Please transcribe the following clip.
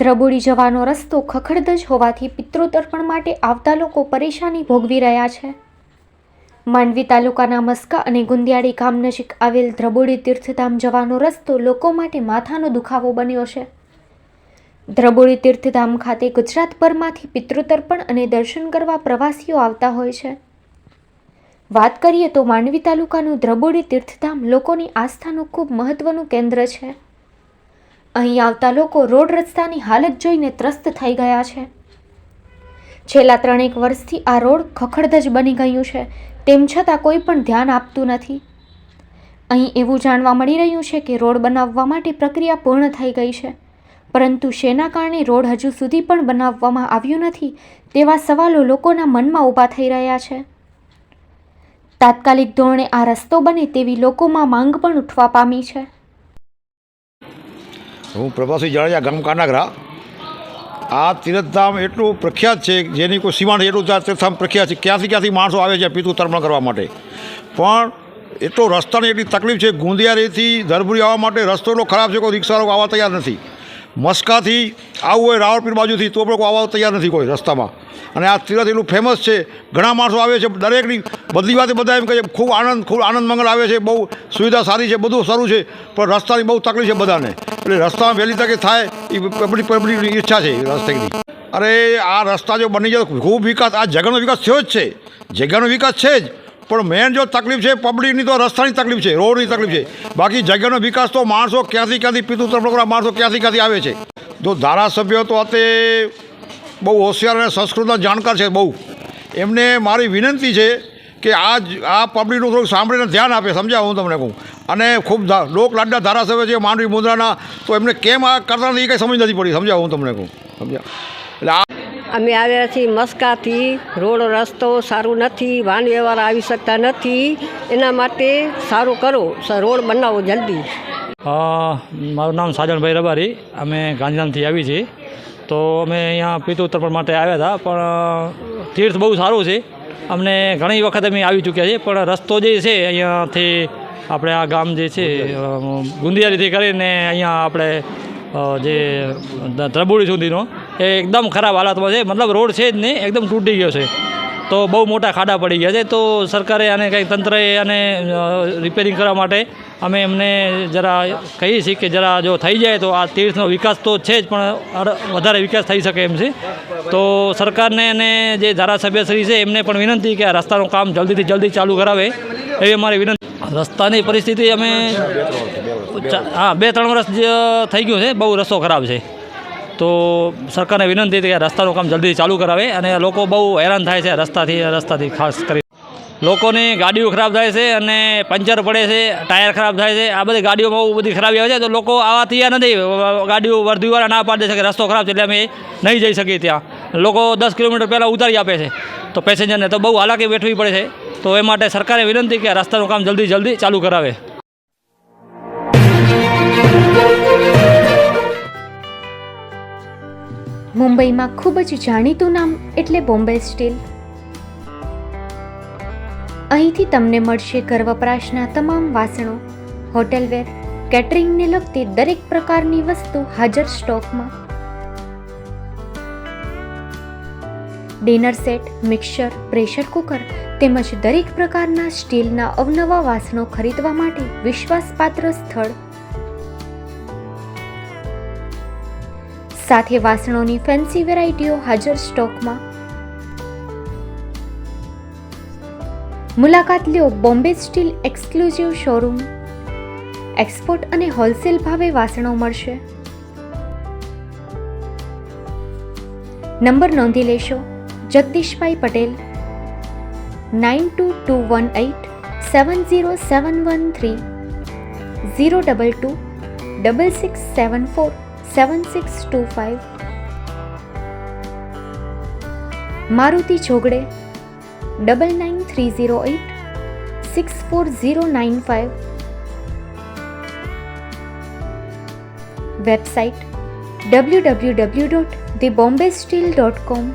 દ્રબુડી જવાનો રસ્તો ખખડધજ હોવાથી પિતૃતર્પણ માટે આવતા લોકો પરેશાની ભોગવી રહ્યા છે. માંડવી તાલુકાના મસ્કા અને ગુંદિયાળી ગામ નજીક આવેલ ધ્રબોડી તીર્થધામ જવાનો રસ્તો લોકો માટે માથાનો દુખાવો બન્યો છે. દ્રબોડી તીર્થધામ ખાતે ગુજરાતભરમાંથી પિતૃતર્પણ અને દર્શન કરવા પ્રવાસીઓ આવતા હોય છે. વાત કરીએ તો માંડવી તાલુકાનું દ્રબોડી તીર્થધામ લોકોની આસ્થાનું ખૂબ મહત્વનું કેન્દ્ર છે. અહીં આવતા લોકો રોડ રસ્તાની હાલત જોઈને ત્રસ્ત થઈ ગયા છે. છેલ્લા ત્રણેક વર્ષથી આ રોડ ખખડધજ બની ગયું છે. તેમ છતાં કોઈ પણ ધ્યાન આપતું નથી. અહીં એવું જાણવા મળી રહ્યું છે કે રોડ બનાવવા માટે પ્રક્રિયા પૂર્ણ થઈ ગઈ છે. પરંતુ શેના કારણે રોડ હજુ સુધી પણ બનાવવામાં આવ્યું નથી તેવા સવાલો લોકોના મનમાં ઊભા થઈ રહ્યા છે. તાત્કાલિક ધોરણે આ રસ્તો બને તેવી લોકોમાં માંગ પણ ઉઠવા પામી છે. હું પ્રભાસી જાડેજા ગામ કાનાગરા. આ તીર્થધામ એટલું પ્રખ્યાત છે, જેની કોઈ સીમા નથી એટલું તીર્થધામ પ્રખ્યાત છે, ક્યાંથી ક્યાંથી માણસો આવે છે પીતું તર્પણ કરવા માટે. પણ એટલો રસ્તાની એટલી તકલીફ છે, ગુંદિયારીથી ધરભુરી આવવા માટે રસ્તો એટલો ખરાબ છે, કોઈ રિક્ષાઓ આવવા તૈયાર નથી. મસ્કાથી આવવું હોય રાવળપીર બાજુથી, તો પણ કોઈ આવવા તૈયાર નથી કોઈ રસ્તામાં. અને આ તીરથ એટલું ફેમસ છે. ઘણા માણસો આવે છે, દરેકની બધી વાતે બધા એમ કહે છે, ખૂબ આનંદ ખૂબ આનંદ મંગળ આવે છે, બહુ સુવિધા સારી છે, બધું સારું છે, પણ રસ્તાની બહુ તકલીફ છે બધાને. એટલે રસ્તામાં વહેલી તકે થાય, એ પબ્લિક પબ્લિકની ઈચ્છા છે રસ્તાની. અરે આ રસ્તા જો બની જાય ખૂબ વિકાસ, આ જગ્યાનો વિકાસ થયો જ છે. જગ્યાનો વિકાસ છે જ. પણ મેન જો તકલીફ છે પબ્લિકની તો રસ્તાની તકલીફ છે રોડની તકલીફ છે. બાકી જગ્યાનો વિકાસ તો માણસો ક્યાંથી ક્યાંથી પીતું તરફ માણસો ક્યાંથી ક્યાંથી આવે છે. જો ધારાસભ્યો તો તે બહુ હોશિયાર અને સંસ્કૃતના જાણકાર છે બહુ. એમને મારી વિનંતી છે કે આ આ પબ્લિકનું થોડુંક સાંભળીને ધ્યાન આપે, સમજાવું હું તમને કહું. અને ખૂબ લોકલાડના ધારાસભ્ય છે, માંડવી મુદ્રાના, તો એમને કેમ આ કરતા નથી એ કંઈ સમજ નથી પડી, સમજાવું હું તમને કહું. સમજાવ એટલે આ અમે આવ્યા છીએ મસ્કાથી, રોડ રસ્તો સારું નથી વાહન વ્યવહાર આવી શકતા નથી. એના માટે સારું કરો રોડ બનાવો જલ્દી. મારું નામ સાજણભાઈ રબારી. અમે ગાંધીધામથી આવી છીએ. તો અમે અહીંયા પિતૃ માટે આવ્યા હતા, પણ તીર્થ બહુ સારું છે. અમને ઘણી વખત અમે આવી ચૂક્યા છીએ, પણ રસ્તો જે છે, અહીંયાથી આપણે આ ગામ જે છે ગુંદિયારીથી કરીને અહીંયા આપણે જે ત્રબુડી સુધીનો, એ એકદમ ખરાબ હાલતમાં છે. મતલબ રોડ છે જ નહીં, એકદમ તૂટી ગયો છે. તો બહુ મોટા ખાડા પડી ગયા છે. તો સરકારે આને કંઈક તંત્રએ આને રિપેરિંગ કરવા માટે અમે એમને જરા કહીએ છીએ કે જરા જો થઈ જાય તો આ તીર્થનો વિકાસ તો છે જ, પણ વધારે વિકાસ થઈ શકે એમ છે. તો સરકારને અને જે ધારાસભ્યશ્રી છે, એમને પણ વિનંતી કે આ રસ્તાનું કામ જલ્દીથી જલ્દી ચાલુ કરાવે. એવી અમારી વિનંતી રસ્તાની પરિસ્થિતિ અમે હા, બે ત્રણ વર્ષ થઈ ગયું છે, બહુ રસ્તો ખરાબ છે. તો સરકારને વિનંતી હતી કે રસ્તાનું કામ જલ્દી ચાલુ કરાવે અને લોકો બહુ હેરાન થાય છે રસ્તાથી રસ્તાથી ખાસ કરી. લોકોની ગાડીઓ ખરાબ થાય છે અને પંચર પડે છે, ટાયર ખરાબ થાય છે, આ બધી ગાડીઓમાં બહુ બધી ખરાબી આવે છે, તો લોકો આવા તૈયાર નથી. ગાડીઓ વર્ધીવાળા ના પાડે છે કે રસ્તો ખરાબ છે એટલે અમે નહીં જઈ શકીએ ત્યાં. લોકો દસ કિલોમીટર પહેલાં ઉતારી આપે છે. તો પેસેન્જરને તો બહુ હાલાકી વેઠવી પડે છે. તો એ માટે સરકારે વિનંતી કે રસ્તાનું કામ જલ્દી જલ્દી ચાલુ કરાવે. મુંબઈમાં ખૂબ જ જાણીતું નામ એટલે બોમ્બે સ્ટીલ. અહીંથી તમને મળશે ઘર વપરાશના તમામ વાસણો, હોટેલવેર, કેટરિંગને લગતી દરેક પ્રકારની વસ્તુ હાજર સ્ટોકમાં. Dinner set, mixer, pressure cooker તેમજ દરેક પ્રકારના સ્ટીલના અવનવા વાસણો ખરીદવા માટે વિશ્વાસપાત્ર સ્થળ. સાથે વાસણોની ફેન્સી વેરાયટીઓ હાજર સ્ટોકમાં. મુલાકાત લ્યો Bombay steel exclusive showroom. Export અને હોલસેલ ભાવે વાસણો મળશે. નંબર નોંધી લેશો. Jagdishbhai Patel nine two two one eight seven zero seven one three zero double two double six seven four seven six two five Maruti Jogde double nine three zero eight six four zero nine five website W W W dot the Bombay steel dot com